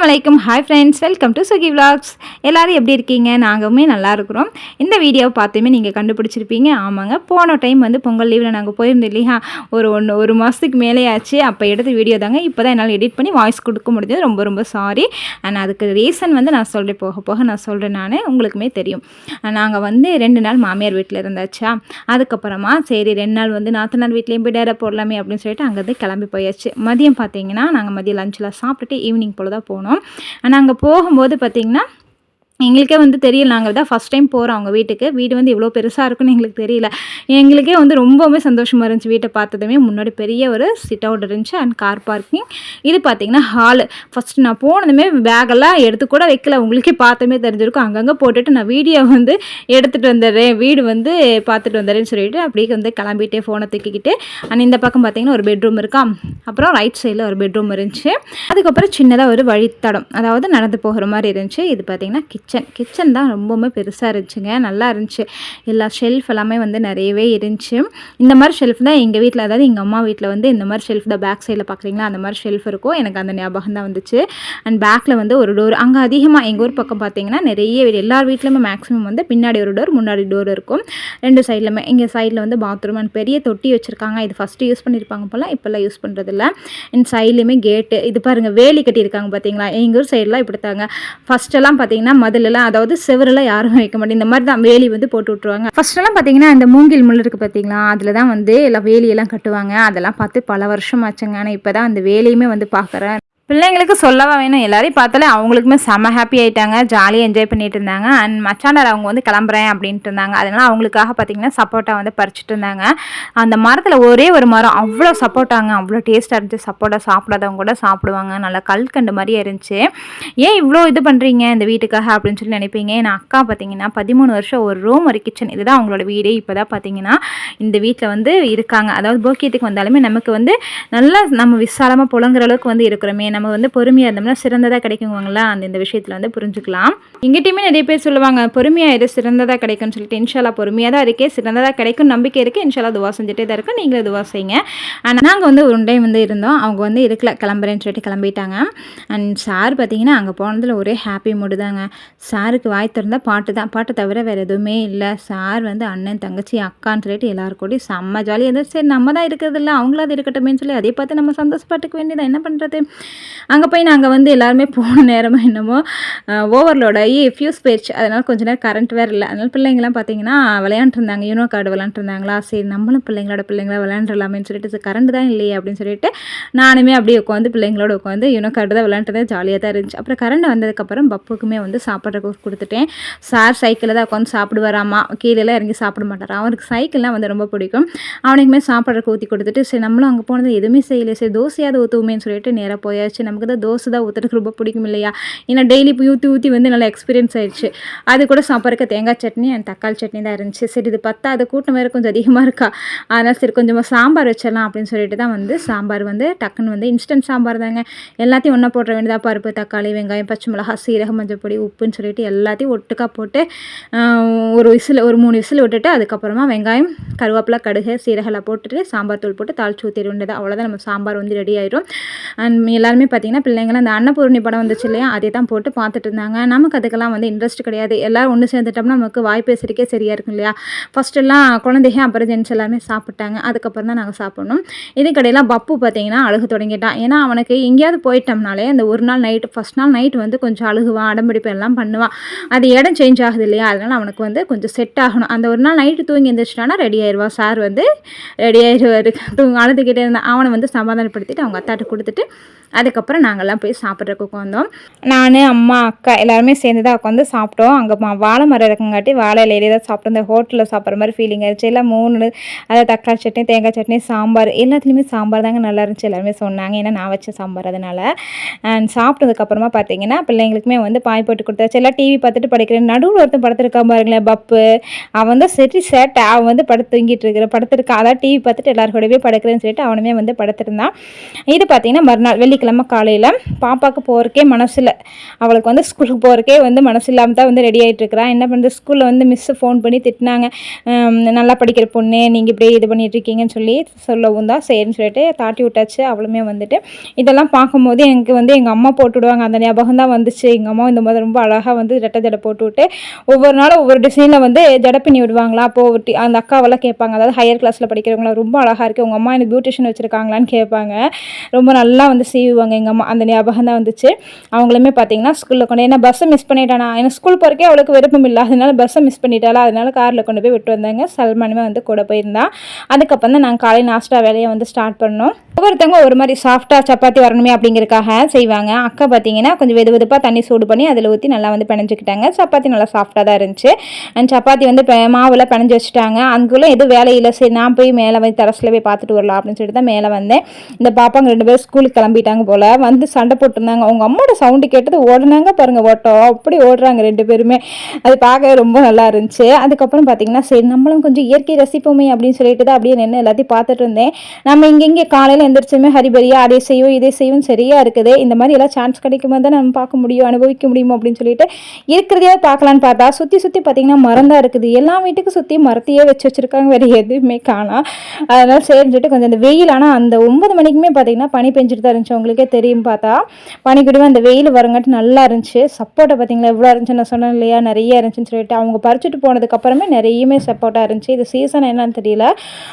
அஸ்ஸலாமு வலைக்கம் hi friends welcome to Suki vlogs. எல்லோரும் எப்படி இருக்கீங்க? நாங்களுமே நல்லா இருக்கிறோம். இந்த வீடியோவை பார்த்துமே நீங்கள் கண்டுபிடிச்சிருப்பீங்க. ஆமாங்க. போன டைம் வந்து பொங்கல் லீவில் நாங்கள் போயிருந்தோம் இல்லையா? ஒரு ஒன்று ஒரு மாதத்துக்கு மேலே ஆச்சு அப்போ எடுத்த வீடியோ தாங்க. இப்போ தான் என்னால் எடிட் பண்ணி வாய்ஸ் கொடுக்க முடிஞ்சது. ரொம்ப ரொம்ப சாரி அண்ட் அதுக்கு ரீசன் வந்து நான் சொல்கிறேன் போக போக நான் சொல்கிறேன் நான். உங்களுக்குமே தெரியும். நாங்கள் வந்து ரெண்டு நாள் மாமியார் வீட்டில் இருந்தாச்சா? அதுக்கப்புறமா சரி ரெண்டு நாள் வந்து நாத்தனார் வீட்லேயும் போய் டேரா போடலாமே அப்படின்னு சொல்லிட்டு அங்கேருந்து கிளம்பி போயாச்சு. மதியம் பார்த்தீங்கன்னா நாங்கள் மதியம் லஞ்சில் சாப்பிட்டுட்டு ஈவினிங் போல் தான் போனோம். ஆனால் அங்கே போகும்போது பார்த்தீங்கன்னா எங்களுக்கே வந்து தெரியல. நாங்கள் தான் ஃபஸ்ட் டைம் போகிறோம் அவங்க வீட்டுக்கு. வீடு வந்து இவ்வளோ பெருசாக இருக்குன்னு எங்களுக்கு தெரியல. எங்களுக்கே வந்து ரொம்பவுமே சந்தோஷமாக இருந்துச்சு வீட்டை பார்த்ததுமே. முன்னாடி பெரிய ஒரு சிட் அவுட் இருந்துச்சு அண்ட் கார் பார்க்கிங் இது பார்த்திங்கன்னா ஹாலு ஃபஸ்ட்டு நான் போனதுமே பேக்கெல்லாம் எடுத்து கூட வைக்கல. உங்களுக்கே பார்த்தமே தெரிஞ்சிருக்கும். அங்கங்கே போட்டுட்டு நான் வீடியோ வந்து எடுத்துகிட்டு வந்துடுறேன். வீடு வந்து பார்த்துட்டு வந்துடுறேன்னு சொல்லிட்டு அப்படியே வந்து கிளம்பிட்டே ஃபோனை தூக்கிக்கிட்டு. அண்ட் இந்த பக்கம் பார்த்திங்கன்னா ஒரு பெட்ரூம் இருக்கா. அப்புறம் ரைட் சைடில் ஒரு பெட்ரூம் இருந்துச்சு. அதுக்கப்புறம் சின்னதாக ஒரு வழித்தடம். அதாவது நடந்து போகிற மாதிரி இருந்துச்சு. இது பார்த்திங்கன்னா கிச்சன் கிச்சன் கிச்சன் தான் ரொம்பவுமே பெருசாக இருந்துச்சுங்க. நல்லா இருந்துச்சு. எல்லா ஷெல்ஃப் எல்லாமே வந்து நிறையவே இருந்துச்சு. இந்த மாதிரி ஷெல்ஃப் தான் எங்கள் வீட்டில் அதாவது எங்கள் அம்மா வீட்டில் வந்து இந்த மாதிரி ஷெல்ஃப் தான் பேக் சைடில் பார்க்குறீங்களா அந்த மாதிரி ஷெல்ஃப் இருக்கும். எனக்கு அந்த ஞாபகம் தான் வந்துச்சு. அண்ட் பேக்கில் வந்து ஒரு டோர் அங்கே அதிகமாக எங்கள் ஊர் பக்கம் பார்த்தீங்கன்னா நிறைய வீடு எல்லார் வீட்லையுமே மேக்ஸிமம் வந்து பின்னாடி ஒரு டோர் முன்னாடி டோர் இருக்கும். ரெண்டு சைட்லையுமே எங்கள் சைடில் வந்து பாத்ரூம் அண்ட் பெரிய தொட்டி வச்சுருக்காங்க. இது ஃபஸ்ட்டு யூஸ் பண்ணியிருப்பாங்க போல் இப்போல்லாம் யூஸ் பண்ணுறதில்ல அண்ட் சைட்லேயுமே கேட்டு இது பாருங்கள் வேலி கட்டியிருக்காங்க பார்த்தீங்களா எங்கள் ஊர் சைடெலாம் இப்படி தாங்க ஃபஸ்ட்டெல்லாம் பார்த்தீங்கன்னா மதிலெல்லாம் அதாவது செவரெல்லாம் யாரும் வைக்க மாட்டேன். இந்த மாதிரி தான் வேலி வந்து போட்டு விட்ருவாங்க ஃபர்ஸ்ட்லாம் பார்த்தீங்கன்னா இந்த மூங்கில் முள் இருக்குது பார்த்தீங்களா அதில் தான் வந்து எல்லாம் வேலியெல்லாம் கட்டுவாங்க. அதெல்லாம் பார்த்து பல வருஷம் ஆச்சுங்க. ஆனால் இப்போ தான் அந்த வேலையுமே வந்து பார்க்குறேன் பிள்ளைங்களுக்கு சொல்லவா வேணும். எல்லாரையும் பார்த்தாலே அவங்களுக்குமே செம்ம ஹாப்பி ஆகிட்டாங்க ஜாலியாக என்ஜாய் பண்ணிட்டு இருந்தாங்க. அண்ட் மச்சானார் அவங்க வந்து கிளம்புறேன் அப்படின்ட்டு இருந்தாங்க. அதனால அவங்களுக்காக பார்த்தீங்கன்னா சப்போட்டா வந்து பறிச்சுட்டு இருந்தாங்க. அந்த மரத்தில் ஒரே ஒரு மரம். அவ்வளோ சப்போட்டாங்க அவ்வளோ டேஸ்ட்டாக இருந்துச்சு. சப்போட்டா சாப்பிடாதவங்க கூட சாப்பிடுவாங்க. நல்லா கல்கண்டு மாதிரியே இருந்துச்சு. ஏன் இவ்வளோ இது பண்ணுறீங்க இந்த வீட்டுக்காக அப்படின்னு சொல்லி நினைப்பீங்க? என் அக்கா பார்த்தீங்கன்னா பதிமூணு வருஷம் ஒரு ரூம் ஒரு கிச்சன் இதுதான் அவங்களோட வீடே. இப்போ தான் பார்த்தீங்கன்னா இந்த வீட்டில் வந்து இருக்காங்க. அதாவது போக்கியத்துக்கு வந்தாலுமே நமக்கு வந்து நல்லா நம்ம விசாலமாக புழங்குற அளவுக்கு வந்து இருக்கிறோமே. நம்ம வந்து பொறுமையாக இருந்தோம்னா சிறந்ததாக கிடைக்குங்களா அந்த இந்த விஷயத்தில் வந்து புரிஞ்சுக்கலாம். எங்கிட்டையுமே நிறைய பேர் சொல்லுவாங்க பொறுமையாக இரு சிறந்ததாக கிடைக்கும்னு சொல்லிட்டு. இன்ஷாலா பொறுமையாக தான் இருக்கே சிறந்ததாக கிடைக்கும் நம்பிக்கை இருக்குது இன்ஷாலா துவா செஞ்சுட்டே தான் இருக்கும். நீங்களும் துவா செய்யுங்க. ஆனால் நாங்கள் வந்து ஒரு டைம் வந்து இருந்தோம். அவங்க வந்து இருக்கல கிளம்புறேன்னு சொல்லிட்டு கிளம்பிட்டாங்க. அண்ட் சார் பார்த்தீங்கன்னா அங்கே போனதில் ஒரே ஹாப்பி மூடு தாங்க. சாருக்கு வாய் திறந்தால் பாட்டு தான். பாட்டை தவிர வேறு எதுவுமே இல்லை. சார் வந்து அண்ணன் தங்கச்சி அக்கான்னு சொல்லிட்டு எல்லாரும் கூடயும் செம்ம ஜாலியாக இருந்தால் சரி நம்ம தான் இருக்கிறது இல்லை அவங்களாவது இருக்கட்டுமேன்னு சொல்லி அதே பார்த்து நம்ம சந்தோஷப்பட்டுக்க வேண்டியதான் என்ன பண்ணுறது அங்கே போய் நாங்கள் வந்து எல்லாருமே போன நேரமாக என்னமோ ஓவர்லோட ஆகி ஃபியூஸ் போயிடுச்சு அதனால் கொஞ்சம் நேரம் கரண்ட் வேறு இல்லை. அதனால் பிள்ளைங்களாம் பார்த்தீங்கன்னா விளையாண்டுருந்தாங்க. Uno card விளையாண்டுருந்தாங்களா? சரி நம்மளும் பிள்ளைங்களோட பிள்ளைங்களா விளையாண்டுலாமேன்னு சொல்லிட்டு கரண்ட் தான் இல்லையே அப்படின்னு சொல்லிட்டு நானுமே அப்படியே உட்காந்து பிள்ளைங்களோட உட்காந்து யூனோ கார்டு தான் விளையாண்டுறது ஜாலியாக தான் இருந்துச்சு. அப்புறம் கரண்ட் வந்ததுக்கப்புறம் பப்புக்குமே வந்து சாப்பிட்றதுக்கு கொடுத்துட்டேன். சார் சைக்கிளில் தான் உட்காந்து சாப்பிடுவாராமா? கீழேலாம் இறங்கி சாப்பிட மாட்டார்? அவனுக்கு சைக்கிள்லாம் வந்து ரொம்ப பிடிக்கும். அவனுக்குமே சாப்பிட்றதுக்கு ஊற்றி கொடுத்துட்டு சரி நம்மளும் அங்கே போனது எதுவுமே செய்யலை. சரி தோசையாவது ஊற்றுவோமேன்னு சொல்லிட்டு நேராக போயாச்சு. நமக்கு தான் தோசை தான் ஊற்றுறதுக்கு ரொம்ப பிடிக்கும் இல்லையா? ஏன்னா டெய்லி போய் ஊற்றி ஊற்றி வந்து நல்லா எக்ஸ்பீரியன்ஸ் ஆயிடுச்சு. அது கூட சாப்பிட்றதுக்கு தேங்காய் சட்னி அண்ட் தக்காளி சட்னி தான் இருந்துச்சு. சரி இது பார்த்தா அது கூட்டம் வேறு கொஞ்சம் அதிகமாக இருக்கா? அதனால் சரி கொஞ்சமாக சாம்பார் வச்சிடலாம் அப்படின்னு சொல்லிட்டு தான் வந்து சாம்பார் வந்து டக்குன்னு வந்து இன்ஸ்டன்ட் சாம்பார் தாங்க. எல்லாத்தையும் ஒன்றா போடுற வேண்டியதா? பருப்பு தக்காளி வெங்காயம் பச்சை மிளகா சீரகம் மஞ்சள் பொடி உப்புன்னு சொல்லிட்டு எல்லாத்தையும் ஒட்டுக்கா போட்டு ஒரு விசில் ஒரு மூணு விசில் விட்டுட்டு அதுக்கப்புறமா வெங்காயம் கருவேப்பிலை கடுகு சீரகெல்லாம் போட்டுட்டு சாம்பார் தூள் போட்டு தாளிச்சு ஊற்றிட வேண்டியது. அவ்வளோதான் நம்ம சாம்பார் வந்து ரெடி ஆயிடும் அண்ட் எல்லாருமே பார்த்தீங்கன்னா பிள்ளைங்களாம் அந்த அன்னபூர்ணி படம் வந்துச்சு இல்லையா? அதே தான் போட்டு பார்த்துட்டு இருந்தாங்க நமக்கு அதுக்கெல்லாம் வந்து இன்ட்ரெஸ்ட் கிடையாது. எல்லோரும் ஒன்று சேர்ந்துட்டோம்னா நமக்கு வாய் பேசுறதுக்கே சரியாக இருக்கும் இல்லையா? ஃபஸ்ட்டெல்லாம் குழந்தைங்க அப்புறம் ஜென்ஸ் எல்லாமே சாப்பிட்டாங்க. அதுக்கப்புறம் தான் நாங்கள் சாப்பிடணும். இதுக்கடையெல்லாம் பப்பு பார்த்தீங்கன்னா அழுகு தொடங்கிட்டான். ஏன்னா அவனுக்கு எங்கேயாவது போயிட்டோம்னாலே அந்த ஒரு நாள் நைட்டு ஃபஸ்ட் நாள் நைட் வந்து கொஞ்சம் அழுகுவான் அடம்பிடிப்பு எல்லாம் பண்ணுவான் அது இடம் சேஞ்ச் ஆகுது இல்லையா? அதனால் அவனுக்கு வந்து கொஞ்சம் செட் ஆகணும். அந்த ஒரு நாள் நைட்டு தூங்கி எழுந்திரிச்சிட்டானா ரெடி ஆயிடுவா சார் வந்து ரெடி ஆயிடுவார் தூங்க அழுதுகிட்டே இருந்தான் அவனை வந்து சமாதானப்படுத்திட்டு அவங்க அத்தாட்ட கொடுத்துட்டு அது அதுக்கப்புறம் நாங்கள்லாம் போய் சாப்பிட்றதுக்கு உட்காந்தோம். நான் அம்மா அக்கா எல்லாருமே சேர்ந்து தான் உட்காந்து சாப்பிட்டோம். அங்கே வாழை மரம் இருக்கங்காட்டி வாழை இலையிலே தான் சாப்பிட்டோம். இந்த ஹோட்டலில் சாப்பிட்ற மாதிரி ஃபீலிங் ஆயிடுச்சு எல்லாம் மூணு அதாவது தக்காளி சட்னி தேங்காய் சட்னி சாம்பார் எல்லாத்துலேயுமே சாம்பார் தாங்க நல்லா இருந்துச்சு. எல்லாருமே சொன்னாங்க. ஏன்னா நான் வச்ச சாம்பார் அதனால். அண்ட் சாப்பிட்டதுக்கப்புறமா பார்த்தீங்கன்னா பிள்ளைங்களுக்குமே வந்து பாய் போட்டு கொடுத்தாச்சு. எல்லாம் டிவி பார்த்துட்டு படிக்கிறேன். நடுவில் ஒருத்தன் படுத்திருக்கா பாருங்களேன் பப்பு. அவன் தான் சரி சேட்டை அவன் வந்து படுத்து தூங்கிட்டு இருக்கிற படுத்திருக்கான். அதான் டிவி பார்த்துட்டு எல்லாரும் கூடவே படுக்கிறேன்னு சொல்லிட்டு அவனுமே வந்து படுத்திருந்தான். இது பார்த்தீங்கன்னா மறுநாள் வெள்ளிக்கிழமை சனிக்கிழமை காலையில் பாப்பாவுக்கு போகிறக்கே மனசில் அவளுக்கு வந்து ஸ்கூலுக்கு போகிறக்கே வந்து மனசு இல்லாமல் தான் வந்து ரெடி ஆகிட்டு இருக்கிறா. என்ன பண்ணுறது ஸ்கூலில் வந்து மிஸ்ஸு ஃபோன் பண்ணி திட்டினாங்க. நல்லா படிக்கிற பொண்ணு நீங்கள் இப்படியே இது பண்ணிகிட்ருக்கீங்கன்னு சொல்லி சொல்லவும் தான் சரின்னு சொல்லிட்டு தாட்டி விட்டாச்சு. அவளுமே வந்துட்டு இதெல்லாம் பார்க்கும்போது எனக்கு வந்து எங்கள் அம்மா போட்டு விடுவாங்க. அந்த ஞாபகம் தான் வந்துச்சு. எங்கள் அம்மா இந்த மாதிரி ரொம்ப அழகாக வந்து ரெட்டை ஜடை போட்டு விட்டு ஒவ்வொரு நாளும் ஒவ்வொரு டிசைனில் வந்து ஜடை பண்ணி விடுவாங்களா? அப்போது ஒரு அந்த அக்காவெல்லாம் கேட்பாங்க. அதாவது ஹையர் கிளாஸில் படிக்கிறவங்களாம் ரொம்ப அழகாக இருக்குது உங்கள் அம்மா எனக்கு பியூட்டிஷன் வச்சுருக்காங்களான்னு கேட்பாங்க. ரொம்ப நல்லா வந்து செய்வாங்க எங்கள் அம்மா அந்த ஞாபகம் தான் வந்துச்சு. அவங்களுமே பார்த்தீங்கன்னா ஸ்கூலில் கொண்டு ஏன்னா பஸ்ஸை மிஸ் பண்ணிட்டானா? ஏன்னா ஸ்கூல் போகிறக்கே அவளுக்கு விருப்பம் இல்லை. அதனால பஸ்ஸை மிஸ் பண்ணிட்டாலா அதனால காரில் கொண்டு போய் விட்டு வந்தாங்க. சல்மானுமே வந்து கூட போயிருந்தான் அதுக்கப்புறம் தான் நாங்கள் காலை நாஸ்டா வேலையை வந்து ஸ்டார்ட் பண்ணோம். ஒவ்வொருத்தவங்க ஒரு மாதிரி சாஃப்டாக சப்பாத்தி வரணுமே அப்படிங்கிறதுக்காக செய்வாங்க. அக்கா பார்த்தீங்கன்னா கொஞ்சம் வெது வெதுப்பாக தண்ணி சூடு பண்ணி அதில் ஊற்றி நல்லா வந்து பிணைஞ்சிக்கிட்டாங்க. சப்பாத்தி நல்லா சாஃப்டாக தான் இருந்துச்சு. அண்ட் சப்பாத்தி வந்து மாவில் பிணைஞ்சி வச்சுட்டாங்க. அதுக்குள்ளே எதுவும் வேலையில் சரி நான் போய் மேலே வந்து தரசில் போய் பார்த்துட்டு வரலாம் அப்படின்னு சொல்லிட்டு தான் மேலே வந்தேன். இந்த பாப்பாங்க ரெண்டு பேரும் ஸ்கூலுக்கு கிளம்பிட்டாங்க போல் வந்து சண்டை போட்டிருந்தாங்க. அவங்க அம்மாவோட சவுண்டு கேட்டது ஓடுனாங்க பாருங்க ஓட்டம் அப்படி ஓடுறாங்க ரெண்டு பேருமே. அது பார்க்கவே ரொம்ப நல்லா இருந்துச்சு. அதுக்கப்புறம் பார்த்தீங்கன்னா சரி நம்மளும் கொஞ்சம் இயற்கை ரசிப்போமே அப்படின்னு சொல்லிட்டு தான் அப்படியே நின்று எல்லாத்தையும் பார்த்துட்டு இருந்தேன். நம்ம இங்கெங்கே காலையில் எந்திரிச்சுமே ஹரிபரியா அதை செய்வோம் இதை செய்வோம் சரியா இருக்குது. இந்த மாதிரி எல்லாம் சான்ஸ் கிடைக்கும் போது தான் நம்ம பார்க்க முடியும் அனுபவிக்க முடியுமோ அப்படின்னு சொல்லிட்டு இருக்கிறதையே பார்க்கலான்னு பார்த்தா சுற்றி சுற்றி பார்த்தீங்கன்னா மரம் தான் இருக்குது. எல்லா வீட்டுக்கும் சுற்றி மரத்தையே வச்சு வச்சுருக்காங்க வேறு எதுவுமே காணா அதனால் சரின்னு சொல்லிட்டு கொஞ்சம் அந்த வெயில் ஆனால் அந்த ஒன்பது மணிக்குமே பார்த்தீங்கன்னா பனி பெஞ்சிட்டு தான் இருந்துச்சு. உங்களுக்கே தெரியும் பார்த்தா பனிக்குடிவே அந்த வெயில் வரங்காட்டி நல்லா இருந்துச்சு. சப்போட்டா பார்த்தீங்களா? எவ்வளோ இருந்துச்சு. நான் சொன்னேன் இல்லையா? நிறைய இருந்துச்சுன்னு சொல்லிட்டு. அவங்க பறிச்சுட்டு போனதுக்கப்புறமே நிறையமே சப்போட்டா இருந்துச்சு. இது சீசன் என்னன்னு தெரியல.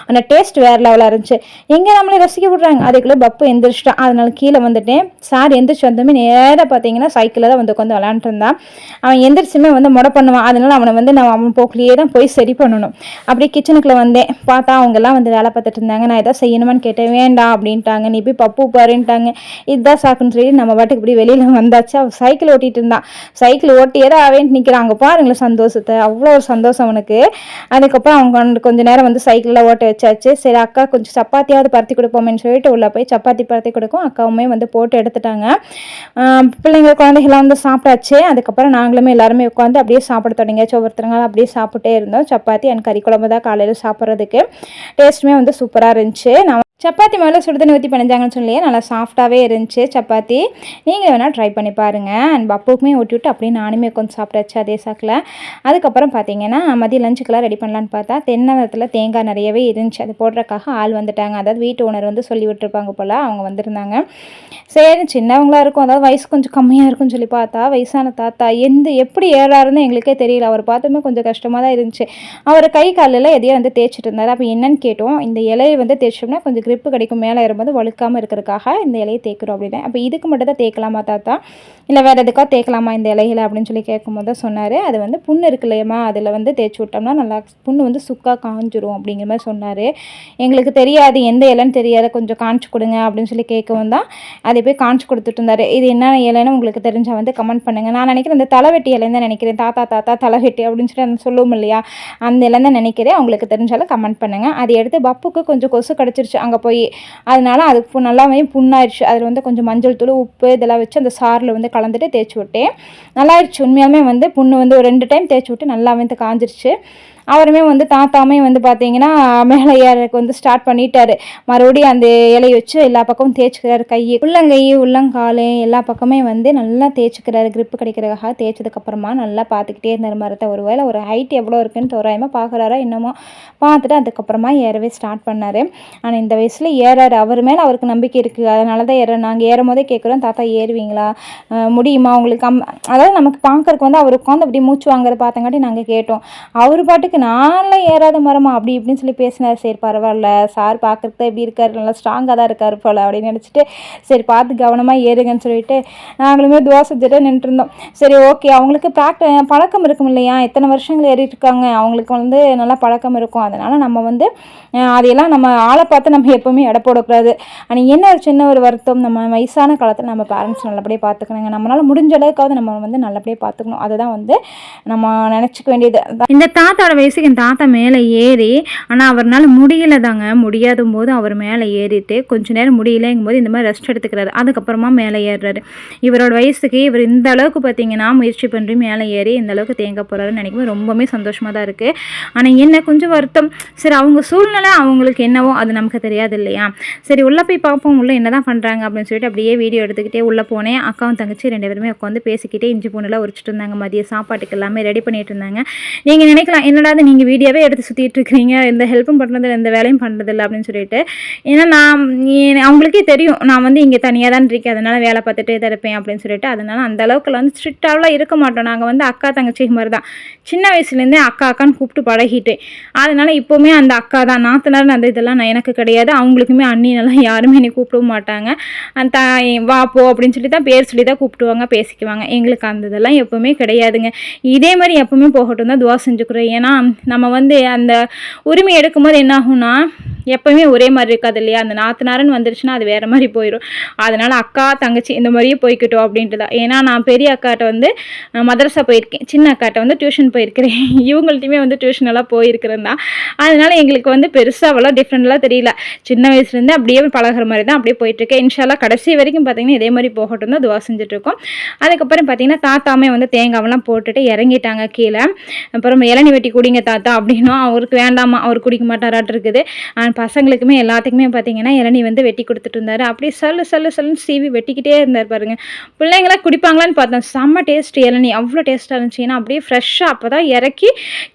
அந்த டேஸ்ட் வேறு லெவலாக இருந்துச்சு. எங்கே நம்மளே ரசிக்க விட்றாங்க. அதுக்குள்ளே பப்பு எந்திரிச்சிட்டான். அதனால் கீழே வந்துட்டேன். சார் எந்திரிச்சு வந்தோமே நேராக பார்த்தீங்கன்னா சைக்கிளில் தான் வந்து உட்காந்து விளாண்டுருந்தான் அவன் எந்திரிச்சுமே வந்து முட பண்ணுவான். அதனால அவனை வந்து நான் அவன் போக்கிலேயே தான் போய் சரி பண்ணணும். அப்படியே கிச்சனுக்குள்ளே வந்தேன். பார்த்தா அவங்கெல்லாம் வந்து வேலை பார்த்துட்டு இருந்தாங்க. நான் எதாவது செய்யணுமான்னு கேட்டேன். வேண்டாம் அப்படின்ட்டாங்க. நீ போய் பப்பு பாருன்ட்டாங்க இதுதான் சாக்குன்னு சொல்லி நம்ம பாட்டுக்கு இப்படி வெளியில் வந்தாச்சு. அவன் சைக்கிள் ஓட்டிகிட்டு இருந்தான் சைக்கிள் ஓட்டியே தான் அவன் நிற்கிறாங்க அங்கே பாருங்களேன் சந்தோஷத்தை. அவ்வளோ ஒரு சந்தோஷம் அவனுக்கு. அதுக்கப்புறம் அவங்க கொஞ்சம் நேரம் வந்து சைக்கிளில் ஓட்ட வச்சாச்சு. சரி அக்கா கொஞ்சம் சப்பாத்தியாவது பருத்தி கொடுப்போமேன்னு சொல்லிட்டு உள்ளே போய் சப்பாத்தி பருத்தி கொடுக்கும். அக்காவுமே வந்து போட்டு எடுத்துட்டாங்க. பிள்ளைங்க குழந்தைகள்லாம் வந்து சாப்பிட்டாச்சு. அதுக்கப்புறம் நாங்களுமே எல்லாருமே உட்காந்து அப்படியே சாப்பிட தொடங்கியாச்சு. ஒவ்வொருத்தருங்க அப்படியே சாப்பிட்டே இருந்தோம். சப்பாத்தி அண்ட் கறி குழம்பு தான் காலையில் சாப்பிட்றதுக்கு. டேஸ்ட்டுமே வந்து சூப்பராக இருந்துச்சு. நான் சப்பாத்தி மேலே சுடுதண்ணி ஊற்றி பிணைஞ்சாங்கன்னு சொல்லியே நல்லா சாஃப்டாகவே இருந்துச்சு சப்பாத்தி. நீங்கள் வேணால் ட்ரை பண்ணி பாருங்கள் அண்ட் பப்புக்குமே ஊட்டி விட்டு அப்படியே நானுமே கொஞ்சம் சாப்பிட்டாச்சு அதே சாக்கில். அதுக்கப்புறம் பார்த்தீங்கன்னா மதியம் லஞ்சுக்கெல்லாம் ரெடி பண்ணலான்னு பார்த்தா தென்னகத்தில் தேங்காய் நிறையவே இருந்துச்சு. அது போடுறதுக்காக ஆள் வந்துட்டாங்க. அதாவது வீட்டு ஓனர் வந்து சொல்லி விட்டுருப்பாங்க போல் அவங்க வந்திருந்தாங்க. சரி சின்னவங்களாக இருக்கும். அதாவது வயசு கொஞ்சம் கம்மியாக இருக்கும்னு சொல்லி பார்த்தா வயசான தாத்தா எந்த எப்படி ஏறாருன்னு எங்களுக்கே தெரியல. அவர் பார்த்தோமே கொஞ்சம் கஷ்டமாக தான் இருந்துச்சு. அவர் கை காலில் எதையோ வந்து தேய்ச்சிட்டு இருந்தார். அப்போ என்னன்னு கேட்டோம். இந்த இலையை வந்து தேய்ச்சோம்னா கொஞ்சம் கிரிப்பு கிடைக்கும் மேலே ஏறும்போது வழுக்காமல் இருக்கிறதுக்காக இந்த இலையை தேய்க்கிறோம் அப்படின்னு அப்போ இதுக்கு மட்டும் தான் தேய்க்கலாமா தாத்தா? இல்லை வேறு எதுக்காக தேய்க்கலாமா இந்த இலைகளை அப்படின்னு சொல்லி கேட்கும்போது தான் சொன்னார். அது வந்து புண்ணு இருக்கு இல்லையம்மா அதில் வந்து தேய்ச்சி விட்டோம்னா நல்லா புண்ணு வந்து சுக்காக காஞ்சிரும் அப்படிங்கிற மாதிரி சொன்னார். எங்களுக்கு தெரியாது எந்த இலைன்னு தெரியாது கொஞ்சம் காமிச்சு கொடுங்க அப்படின்னு சொல்லி கேட்கவும் தான் அதை போய் காமிச்சு கொடுத்துட்டு இருந்தார். இது என்ன இலைன்னு உங்களுக்கு தெரிஞ்சால் வந்து கமெண்ட் பண்ணுங்கள் நான் நினைக்கிறேன் இந்த தலைவெட்டி இலைன்னு தான் நினைக்கிறேன். தாத்தா தாத்தா தலைவெட்டி அப்படின்னு சொல்லி அந்த சொல்லுவோம் இல்லையா? அந்த இலைன்னு தான் நினைக்கிறேன். உங்களுக்கு தெரிஞ்சாலும் கமெண்ட் பண்ணுங்கள் அதை எடுத்து பப்புக்கு கொஞ்சம் கொசு கிடச்சிருச்சு. அங்கே போய் அதனால அது நல்லாவே புண்ணாயிடுச்சு அதில் வந்து கொஞ்சம் மஞ்சள் தூள் உப்பு இதெல்லாம் வச்சு அந்த சாறில் வந்து கலந்துட்டு தேய்ச்சி விட்டேன். நல்லாயிடுச்சு உண்மையாலுமே வந்து புண்ணு வந்து ஒரு ரெண்டு டைம் தேய்ச்சி விட்டு நல்லாவே வந்து காஞ்சிருச்சு. அவருமே வந்து தாத்தாமே வந்து பார்த்தீங்கன்னா மேலே ஏறக்கு வந்து ஸ்டார்ட் பண்ணிட்டாரு. மறுபடியும் அந்த இலையை வச்சு எல்லா பக்கமும் தேய்ச்சிக்கிறாரு. கை உள்ளங்கை உள்ளங்கால் எல்லா பக்கமே வந்து நல்லா தேய்ச்சிக்கிறாரு. கிரிப்பு கிடைக்கிறதுக்காக தேய்ச்சதுக்கப்புறமா நல்லா பார்த்துக்கிட்டே இருந்தார். மரத்தை ஒரு வேளை ஒரு ஹைட் எவ்வளோ இருக்குன்னு தோராயமாக பார்க்குறாரா என்னமோ பார்த்துட்டு அதுக்கப்புறமா ஏறவே ஸ்டார்ட் பண்ணார். ஆனால் இந்த வயசில் ஏறாரு. அவர் மேலே அவருக்கு நம்பிக்கை இருக்குது அதனால தான் ஏற நாங்கள் ஏறும் போதே கேட்குறோம் தாத்தா ஏறுவீங்களா? முடியுமா? உங்களுக்கு அம் அதாவது நமக்கு பார்க்குறக்கு வந்து அவர் உட்காந்து அப்படி மூச்சு வாங்குறத பார்த்தங்காட்டி நாங்கள் கேட்டோம். அவர் பாட்டுக்கு நான்லாம் ஏறாத மரமா? அப்படி இப்படின்னு சொல்லி பேசினார். சரி பரவாயில்ல. சார் பார்க்குறத எப்படி இருக்கார். நல்லா ஸ்ட்ராங்காக தான் இருக்கார் போல் அப்படின்னு நினச்சிட்டு சரி பார்த்து கவனமாக ஏறுங்கன்னு சொல்லிட்டு நாங்களுமே தோசை செஞ்சுட்டு நின்றுருந்தோம். சரி ஓகே அவங்களுக்கு ப்ராக்ட பழக்கம் இருக்கும் இல்லையா? எத்தனை வருஷங்கள் ஏறிட்டு இருக்காங்க. அவங்களுக்கு வந்து நல்லா பழக்கம் இருக்கும். அதனால் நம்ம வந்து அதையெல்லாம் நம்ம ஆளை பார்த்து நம்ம எப்போவுமே எடை போடக்கூடாது. ஆனால் என்ன ஒரு சின்ன ஒரு வருத்தம். நம்ம வயசான காலத்தில் நம்ம பேரண்ட்ஸ் நல்லபடியாக பார்த்துக்கணுங்க. நம்மளால் முடிஞ்ச அளவுக்காவது நம்ம வந்து நல்லபடியாக பார்த்துக்கணும். அதுதான் வந்து நம்ம நினச்சிக்க வேண்டியது. இந்த தாத்தாவோட வயசுக்கு என் தாத்தா மேலே ஏறி ஆனால் அவர்னால் முடியல தாங்க முடியாத போது அவர் மேலே ஏறிட்டு கொஞ்ச நேரம் முடியலைங்கும் போது இந்த மாதிரி ரெஸ்ட் எடுத்துக்கிறாரு. அதுக்கப்புறமா மேலே ஏறுறாரு. இவரோட வயசுக்கு இவர் இந்த அளவுக்கு பார்த்தீங்கன்னா முயற்சி பண்ணி மேலே ஏறி இந்த அளவுக்கு தேங்க போகிறாருன்னு நினைக்கும் ரொம்பவுமே சந்தோஷமாக தான் இருக்குது ஆனால் என்ன கொஞ்சம் வருத்தம். சரி அவங்க சூழ்நிலை அவங்களுக்கு என்னவோ அது நமக்கு தெரியாது இல்லையா? சரி உள்ளே போய் பார்ப்போம். உள்ளே என்ன தான் பண்ணுறாங்க அப்படின்னு சொல்லிட்டு அப்படியே வீடியோ எடுத்துக்கிட்டே உள்ளே போனேன். அக்காவும் தங்கச்சி ரெண்டு பேருமே உட்காந்து பேசிக்கிட்டே இஞ்சி பூண்டுலாம் உரிச்சிட்டு இருந்தாங்க. மதிய சாப்பாட்டுக்கு எல்லாமே ரெடி பண்ணிட்டு இருந்தாங்க. நீங்கள் நினைக்கலாம் என்னடா இது நீங்கள் வீடியோவே எடுத்து சுற்றிட்டு இருக்கிறீங்க எந்த ஹெல்ப்பும் பண்ணுறது எந்த வேலையும் பண்ணுறதில்ல அப்படின்னு சொல்லிட்டு. ஏன்னா நான் அவங்களுக்கே தெரியும். நான் வந்து இங்கே தனியாக தான் இருக்கேன். அதனால் வேலை பார்த்துட்டே தான் இருப்பேன் அப்படின்னு சொல்லிட்டு. அதனால் அந்த அளவுக்குலாம் வந்து ஸ்ட்ரிக்டாகலாம் இருக்க மாட்டோம். நாங்கள் வந்து அக்கா தங்கச்சி மாதிரி தான். சின்ன வயசுலேருந்தே அக்கா அக்கான்னு கூப்பிட்டு பழகிட்டேன். அதனால் இப்போவுமே அந்த அக்கா தான். நாத்தனார் அந்த இதெல்லாம் நான் எனக்கு கிடையாது. அவங்களுக்குமே அண்ணினெல்லாம் யாருமே என்னை கூப்பிடவும் மாட்டாங்க. அந்த வா போ அப்படின்னு சொல்லி தான் பேர் சொல்லி தான் கூப்பிடுவாங்க பேசிக்குவாங்க. எங்களுக்கு அந்த இதெல்லாம் எப்போவுமே கிடையாதுங்க. இதே மாதிரி எப்போவுமே போகட்டும் தான் துவா செஞ்சுக்கிறோம். ஏன்னா நம்ம வந்து அந்த உரிமை எடுக்கும்போது என்ன ஆகும்னா எப்பவுமே ஒரே மாதிரி இருக்காது இல்லையா? அந்த நாத்தனாரன் வந்துருச்சுன்னா அது வேறு மாதிரி போயிடும் அதனால் அக்கா தங்கச்சி இந்த மாதிரியே போய்க்கிட்டோம் அப்படின்ட்டு தான். ஏன்னா நான் பெரிய அக்காட்ட வந்து மதரசா போயிருக்கேன். சின்ன அக்காட்ட வந்து டியூஷன் போயிருக்கிறேன். இவங்கள்ட்டையுமே வந்து டியூஷன் எல்லாம் போயிருக்கிறேன் தான். அதனால எங்களுக்கு வந்து பெருசாக அவ்வளோ டிஃப்ரெண்ட்லாம் தெரியல. சின்ன வயசுலேருந்து அப்படியே பழகுற மாதிரி தான் அப்படியே போயிட்டுருக்கேன். இன்ஷால்லா கடைசி வரைக்கும் பார்த்தீங்கன்னா இதே மாதிரி போகட்டும் தான் துவா செஞ்சுட்ருக்கோம் அதுக்கப்புறம் பார்த்தீங்கன்னா தாத்தாமே வந்து தேங்காவெல்லாம் போட்டுட்டு இறங்கிட்டாங்க கீழே. அப்புறம் இளநி வெட்டி கூட குடிங்க தாத்தா அப்படின்னும் அவருக்கு வேண்டாமா அவர் குடிக்க மாட்டாராட்டு இருக்குது. பசங்களுக்குமே எல்லாத்துக்குமே பார்த்தீங்கன்னா இளநீ வந்து வெட்டி கொடுத்துட்டு இருந்தார். அப்படியே சல்லு சல்லு சல்லுன்னு சீவி வெட்டிக்கிட்டே இருந்தார் பாருங்க. பிள்ளைங்களாம் குடிப்பாங்களான்னு பார்த்தேன். செம்ம டேஸ்ட் இளநீ. அவ்வளோ டேஸ்ட்டாக இருந்துச்சு. ஏன்னா அப்படியே ஃப்ரெஷ்ஷாக அப்போ தான் இறக்கி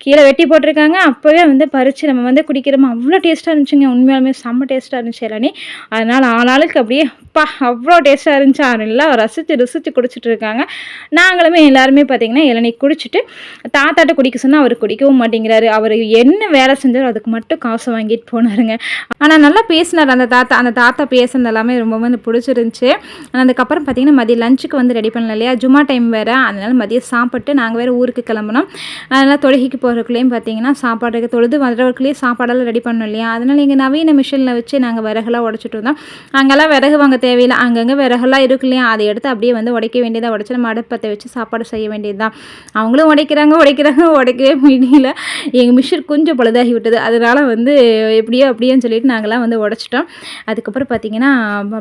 கீழே வெட்டி போட்டிருக்காங்க. அப்போவே வந்து பறித்து நம்ம வந்து குடிக்கிறோமா? அவ்வளோ டேஸ்ட்டாக இருந்துச்சுங்க. உண்மையாலுமே செம்ம டேஸ்ட்டாக இருந்துச்சு இளநீ. அதனால் ஆளாளுக்கு அப்படியே பா அவ்வளோ டேஸ்ட்டாக இருந்துச்சு. நல்லா ரசித்து ருசித்து குடிச்சிட்டு இருக்காங்க. நாங்களுமே எல்லாருமே பார்த்தீங்கன்னா இளநீ குடிச்சிட்டு தாத்தாட்ட குடிக்க சொன்னால் அவர் குடிக்கவும் மாட்டேங்கிறாரு. அவர் என்ன வேலை செஞ்சாரோ அதுக்கு மட்டும் காசு வாங்கிட்டு போனாருங்க. ஆனால் நல்லா பேசினார். அந்த தாத்தா அந்த தாத்தா பேசுனது எல்லாமே ரொம்பவே வந்து பிடிச்சிருந்துச்சு. ஆனால் அதுக்கப்புறம் பார்த்தீங்கன்னா மதியம் லஞ்சுக்கு வந்து ரெடி பண்ணல இல்லையா? ஜும்மா டைம் வேறு. அதனால் மதியம் சாப்பிட்டு நாங்கள் வேறு ஊருக்கு கிளம்புனோம். அதனால் தொழுகைக்கு போகிறக்குள்ளேயும் பார்த்தீங்கன்னா சாப்பாடுக்கு தொழுது வர்றவர்களையும் சாப்பாடெல்லாம் ரெடி பண்ணோம் இல்லையா? அதனால் எங்கள் நவீன மிஷினில் வச்சு நாங்கள் விறகுலாம் உடச்சிட்டு இருந்தோம் அங்கெல்லாம் விறகு வாங்க தேவையில்லை. அங்கங்கே விறகுலாம் இருக்கு இல்லையா? அதை எடுத்து அப்படியே வந்து உடைக்க வேண்டியதாக உடச்சி நம்ம அடுப்பத்தை வச்சு சாப்பாடு செய்ய வேண்டியது தான் அவங்களும் உடைக்கிறாங்க உடைக்கிறாங்க உடைக்கவே முடியல. எங்கள் மிஷின் கொஞ்சம் பழுதாகி விட்டது அதனால் வந்து எப்படியோ அப்படியேன்னு சொல்லிட்டு நாங்களாம் வந்து உடச்சிட்டோம். அதுக்கப்புறம் பார்த்தீங்கன்னா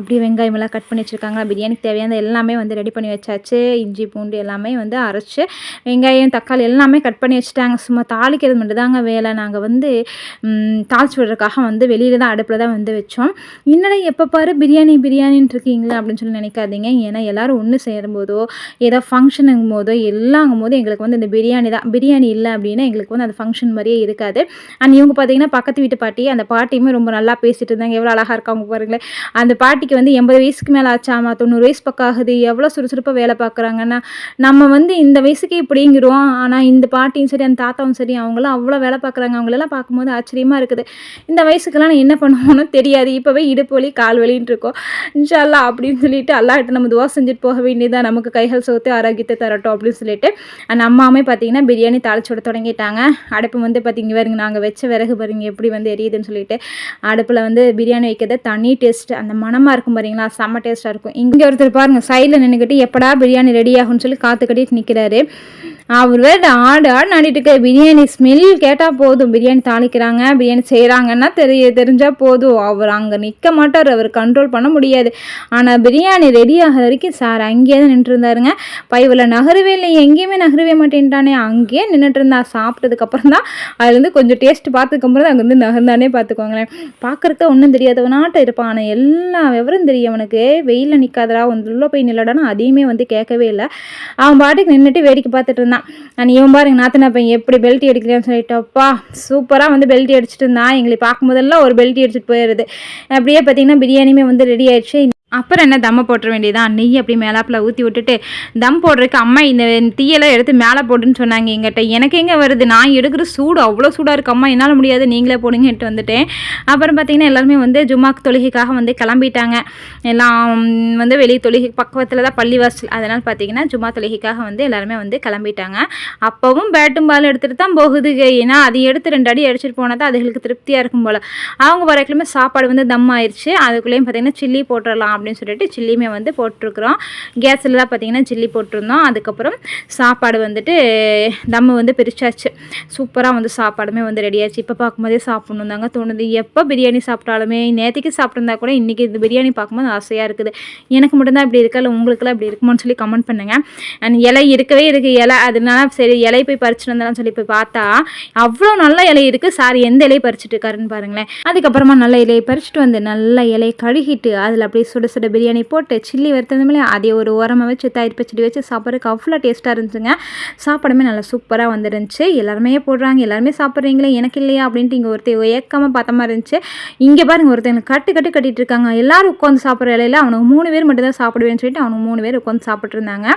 அப்படியே வெங்காயம் எல்லாம் கட் பண்ணி வச்சுருக்காங்களா பிரியாணிக்கு தேவையான எல்லாமே வந்து ரெடி பண்ணி வச்சாச்சு. இஞ்சி பூண்டு எல்லாமே வந்து அரைச்சி வெங்காயம் தக்காளி எல்லாமே கட் பண்ணி வச்சுட்டாங்க. சும்மா தாளிக்கிறது மட்டும் தாங்க வேலை. நாங்கள் வந்து தாளிச்சு விடுறதுக்காக வந்து வெளியில் தான் அடுப்பில் தான் வந்து வச்சோம். என்னடா எப்போ பாரு பிரியாணி பிரியாணின்னு இருக்கீங்களா அப்படின்னு சொல்லி நினைக்காதீங்க. ஏன்னா எல்லோரும் ஒன்று சேரும்போதோ ஏதோ ஃபங்க்ஷனுங்கும் போதோ எல்லாங்கும் போது எங்களுக்கு வந்து இந்த பிரியாணி தான். பிரியாணி இல்லை அப்படின்னா எங்களுக்கு வந்து அந்த ஃபங்க்ஷன் மாதிரியே இருக்காது. அண்ட் இவங்க பார்த்தீங்கன்னா பக்கத்து வீட்டு பாட்டி அந்த பாட்டியுமே ரொம்ப நல்லா பேசிட்டு இருந்தாங்க. எவ்வளோ அழகாக இருக்காங்க பாருங்களேன். அந்த பாட்டிக்கு வந்து எண்பது வயசுக்கு மேலே ஆச்சாமா தொண்ணூறு வயசு பக்கம் ஆகுது. எவ்வளோ சுறுசுறுப்பாக வேலை பார்க்குறாங்கன்னா நம்ம வந்து இந்த வயசுக்கு இப்படிங்கிறோம் ஆனால் இந்த பாட்டியும் சரி அந்த தாத்தாவும் சரி அவங்களாம் அவ்வளோ வேலை பார்க்குறாங்க அவங்களெல்லாம் பார்க்கும்போது ஆச்சரியமாக இருக்குது. இந்த வயசுக்கெல்லாம் நான் என்ன பண்ணுவோன்னு தெரியாது. இப்போவே இடுப்பு வலி கால் வலின்னு இருக்கோம். இன்ஷால்லா அப்படின்னு சொல்லிட்டு அல்லாட்ட நம்ம துவா செஞ்சுட்டு போக வேண்டியதான் நமக்கு கைகள் சோத்து ஆரோக்கியத்தை தரட்டும் அப்படின்னு சொல்லிட்டு. அந்த அம்மாவுமே பார்த்தீங்கன்னா பிரியாணி தாளிச்சு விட தொடங்கிட்டாங்க. அடுப்பு வந்து பார்த்தீங்க பாருங்க நாங்கள் வச்ச விறகு பாருங்க எப்படி வந்து எரியுதுன்னு சொல்லிட்டு அடுப்பில் வந்து பிரியாணி வைக்கிறது தனி டேஸ்ட் அந்த மணமாக இருக்கும் பாருங்களா செம்ம டேஸ்ட்டாக இருக்கும். இங்கே ஒருத்தர் பாருங்கள் சைடில் நின்றுக்கிட்டு எப்படா பிரியாணி ரெடி ஆகும்னு சொல்லி காற்று கட்டிட்டு நிற்கிறாரு அவர் வேறு ஆடு ஆடு நாடிட்டு இருக்க பிரியாணி ஸ்மெல் கேட்டால் போதும் பிரியாணி தாளிக்கிறாங்க பிரியாணி செய்கிறாங்கன்னா தெரிய தெரிஞ்சால் போதும். அவர் அங்கே நிற்க மாட்டார் அவர் கண்ட்ரோல் பண்ண முடியாது. ஆனால் பிரியாணி ரெடி ஆகிற வரைக்கும் சார் அங்கேயே தான் நின்றுருந்தாருங்க பைவில் நகரவே இல்லை எங்கேயுமே நகரவே மாட்டேன்ட்டானே அங்கேயே நின்றுட்டு இருந்தா சாப்பிட்டதுக்கப்புறம் தான் அது வந்து கொஞ்சம் டேஸ்ட் பார்த்ததுக்கப்புறம் தான் அங்கே வந்து நகர்ந்தானே பார்த்துக்கோங்களேன். பார்க்குறதுக்கு ஒன்றும் தெரியாதவனாட்ட இருப்பான். ஆனால் எல்லா விவரம் தெரியும் அவனுக்கு. வெயிலில் நிற்காதடா வந்து உள்ளே போய் நில்லடானா அதையுமே வந்து கேட்கவே இல்லை. அவன் பாட்டுக்கு நின்றுட்டு வேடிக்கை பார்த்துட்டு இருந்தான். நான் இவன் பாருங்க நாத்தனா பையன் எப்படி பெல்ட்டி அடிக்கிறேன்னு சொல்லிட்டப்பா சூப்பராக வந்து பெல்ட்டி அடிச்சிட்டு இருந்தான். எங்களை பார்க்கும்போதெல்லாம் ஒரு பெல்ட்டி அடிச்சிட்டு போயிடுது அப்படியே பார்த்தீங்கன்னா பிரியாணியுமே வந்து ரெடி ஆயிடுச்சு. அப்புறம் என்ன தம்மை போட்டுற வேண்டியதான் நெய் அப்படி மேலாப்பில் ஊற்றி விட்டுட்டு தம் போடுறதுக்கு அம்மா இந்த தீயெல்லாம் எடுத்து மேலே போடுன்னு சொன்னாங்க எங்கிட்ட. எனக்கு எங்கே வருது? நான் எடுக்கிற சூடு அவ்வளோ சூடாக இருக்கு. அம்மா என்னால் முடியாது. நீங்களே போடுங்கன்ட்டு வந்துட்டேன். அப்புறம் பார்த்தீங்கன்னா எல்லாருமே வந்து ஜும்மாக்கு தொழுகைக்காக வந்து கிளம்பிட்டாங்க. எல்லாம் வந்து வெளியே தொழுகை பக்கத்தில் தான் பள்ளிவாசல். அதனால் பார்த்தீங்கன்னா ஜும்மா தொழுகைக்காக வந்து எல்லாருமே வந்து கிளம்பிட்டாங்க. அப்போவும் பேட்டும் பால் எடுத்துகிட்டு தான் போகுது. ஏன்னா அது எடுத்து ரெண்டு அடி அடிச்சிட்டு போனால் தான் அதுகளுக்கு திருப்தியாக இருக்கும் போல். அவங்க வரைக்குமே சாப்பாடு வந்து தம் ஆயிடுச்சு அதுக்குள்ளேயும் பார்த்தீங்கன்னா சில்லி போட்டுடலாம் அப்படின்னு சொல்லிட்டு சில்லியுமே வந்து போட்டிருக்கிறோம். கேஸில் தான் பார்த்தீங்கன்னா சில்லி போட்டிருந்தோம். அதுக்கப்புறம் சாப்பாடு வந்துட்டு தம்மு வந்து பிரிச்சாச்சு. சூப்பராக வந்து சாப்பாடுமே வந்து ரெடியாச்சு இப்போ பார்க்கும்போதே சாப்பிட்ணும் தாங்க தோணுது. எப்போ பிரியாணி சாப்பிட்டாலுமே நேற்றுக்கு சாப்பிட்ருந்தா கூட இன்றைக்கி இந்த பிரியாணி பார்க்கும்போது ஆசையாக இருக்குது. எனக்கு மட்டும்தான் இப்படி இருக்கா? இல்லை உங்களுக்குலாம் இப்படி இருக்குமான்னு சொல்லி கமெண்ட் பண்ணுங்கள் அண்ட் இலை இருக்கவே இருக்குது இலை அதனால சரி இலை போய் பறிச்சுட்டு வந்தாலும் சொல்லி போய் பார்த்தா அவ்வளோ நல்ல இலை இருக்குது சார் எந்த இலையை பறிச்சுட்டு இருக்காருன்னு பாருங்களேன். அதுக்கப்புறமா நல்ல இலையை பறிச்சுட்டு வந்து நல்ல இலையை கழுகிட்டு அதில் அப்படியே சுட சுட பிரியாணி போட்டு சில்லி வறுத்ததுமே அதே ஒரு உரமாக வச்சு தயிர் பச்சடி வச்சு சாப்பிட்றதுக்கு அவ்வளோ டேஸ்ட்டாக இருந்துச்சுங்க. சாப்பாடுமே நல்லா சூப்பராக வந்துருந்துச்சு. எல்லாருமே போடுறாங்க. எல்லாருமே சாப்பிட்றீங்களே எனக்கு இல்லையா அப்படின்ட்டு இங்கே ஒருத்தர் ஏக்கமாக பார்த்த மாதிரி இருந்துச்சு. இங்கே பாருங்க ஒருத்தங்க கட்டு கட்டு கட்டிட்டு இருக்காங்க. எல்லாரும் உட்காந்து சாப்பிட்ற இலையில அவனுக்கு மூணு பேர் மட்டும் தான் சாப்பிடுவேன்னு சொல்லிட்டு அவனுக்கு மூணு பேர் உட்காந்து சாப்பிட்ருந்தாங்க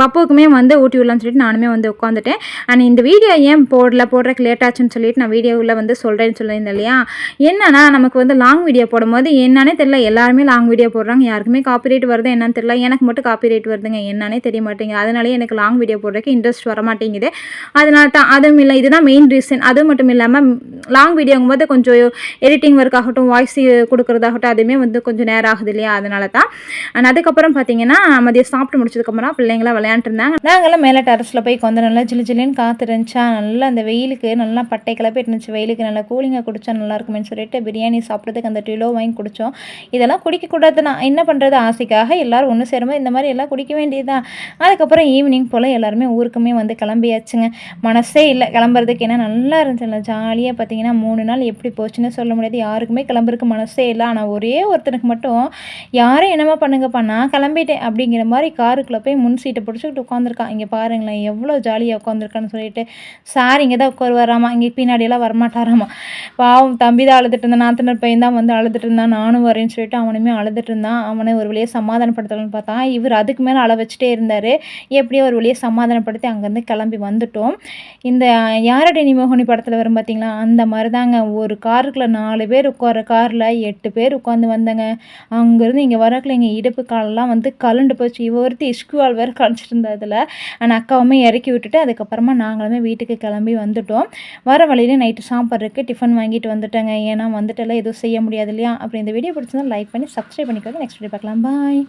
பப்புவுக்குமே வந்து ஊட்டி விடலான்னு சொல்லிட்டு நானுமே வந்து உட்காந்துட்டேன் அண்ட் இந்த வீடியோ ஏன் போடல போடுறதுக்கு லேட் ஆச்சுன்னு சொல்லிட்டு நான் வீடியோவில் வந்து சொல்கிறேன்னு சொல்லியிருந்தேன் இல்லையா? என்னன்னா நமக்கு வந்து லாங் வீடியோ போடும்போது என்னன்னே தெரியல. எல்லாருமே லாங் வீடியோ போடுறாங்க யாருக்குமே காப்பிரைட் வருது என்னன்னு தெரியல. எனக்கு மட்டும் காப்பிரைட் வருதுங்க. என்னன்னே தெரிய மாட்டேங்குது. அதனாலே எனக்கு லாங் வீடியோ போடுறதுக்கு இன்ட்ரெஸ்ட் வர மாட்டேங்குது. அதனால தான் அதுவும் இல்லை. இதுதான் மெயின் ரீசன் அது மட்டும் இல்லாமல் லாங் வீடியோங்கும் போது கொஞ்சம் எடிட்டிங் ஒர்க் ஆகட்டும் வாய்ஸ் கொடுக்குறதாகட்டும் அதுவுமே வந்து கொஞ்சம் நேரம் ஆகுது இல்லையா? அதனால தான். அண்ட் அதுக்கப்புறம் பார்த்தீங்கன்னா மதியம் சாப்பிட்டு முடிச்சதுக்கப்புறம் பிள்ளைங்களாம் விளையாண்டுருந்தாங்க நாங்களாம் மேலே டெரஸில் போய் கொஞ்சம் நல்லா ஜிலு ஜிலுன்னு காற்று இருந்துச்சா? நல்லா அந்த வெயிலுக்கு நல்லா பட்டை கிளப்பி இருந்துச்சு. வெயிலுக்கு நல்லா கூலிங்காக குடிச்சா நல்லா இருக்குமேன்னு சொல்லிட்டு பிரியாணி சாப்பிட்றதுக்கு அந்த டிலோ வாங்கி குடித்தோம் இதெல்லாம் குடிக்கக்கூடாது நான் என்ன பண்ணுறது ஆசைக்காக எல்லோரும் ஒன்று சேரும்போது இந்த மாதிரி எல்லாம் குடிக்க வேண்டியதுதான். அதுக்கப்புறம் ஈவினிங் போல் எல்லாருமே ஊருக்குமே வந்து கிளம்பியாச்சுங்க. மனசே இல்லை. கிளம்புறதுக்கு ஏன்னா நல்லா இருந்துச்சுல்ல. ஜாலியாக பார்த்தீங்கன்னா மூணு நாள் எப்படி போச்சுன்னு சொல்ல முடியாது. யாருக்குமே கிளம்புறதுக்கு மனசே இல்லை. ஆனால் ஒரே ஒருத்தனுக்கு மட்டும் யாரும் என்னமா பண்ணுங்கப்பா? நான் கிளம்பிட்டேன் அப்படிங்கிற மாதிரி காருக்குள்ளே போய் முன் சீட்டை பிடிச்சிக்கிட்டு உட்காந்துருக்கான் இங்கே பாருங்களேன் எவ்வளோ ஜாலியாக உட்காந்துருக்கான்னு சொல்லிட்டு. சார் இங்கே தான் உட்காருவாராமா? இங்கே பின்னாடியெல்லாம் வரமாட்டாராமா? பாவம் தம்பி தான் அழுதுட்டு இருந்தான். நாத்தனர் பையன் தான் வந்து அழுதுட்டு இருந்தான். நானும் வரேன்னு சொல்லிட்டு அவனுமே அழுதுட்டு இருந்தான். தான் அவனை ஒரு வழியை சமாதானப்படுத்தலாம்னு பார்த்தா. இவர் அதுக்கு மேலே அழ வச்சுட்டே இருந்தார். எப்படியோ ஒரு வழியை சமாதானப்படுத்தி அங்கேருந்து கிளம்பி வந்துட்டோம். இந்த யாரடி நிமோகனி படத்தில் வரும் பார்த்தீங்களா அந்த மாதிரி தாங்க ஒரு காருக்குள்ளே நாலு பேர் உட்கார காரில் எட்டு பேர் உட்காந்து வந்தாங்க. அங்கேருந்து இங்கே வரக்குள்ள எங்கள் இடுப்பு காலெல்லாம் வந்து கலண்டு போச்சு. இவ ஒருத்தி இஷ்குவால் வேறு கழிச்சிட்டு இருந்ததில் ஆனால் அக்காவுமே இறக்கி விட்டுட்டு அதுக்கப்புறமா நாங்களுமே வீட்டுக்கு கிளம்பி வந்துட்டோம். வர வழியிலே நைட்டு சாப்பிட்றதுக்கு டிஃபன் வாங்கிட்டு வந்துட்டேங்க. ஏன்னா வந்துட்டெல்லாம் எதுவும் செய்ய முடியாது இல்லையா? அப்படி இந்த வீடியோ பிடிச்சிருந்தா லைக் பண்ணி சப்ஸ்கிரைப் பண்ணிக்கோங்க. நெக்ஸ்ட் வீடியோ பார்க்கலாம் பாய்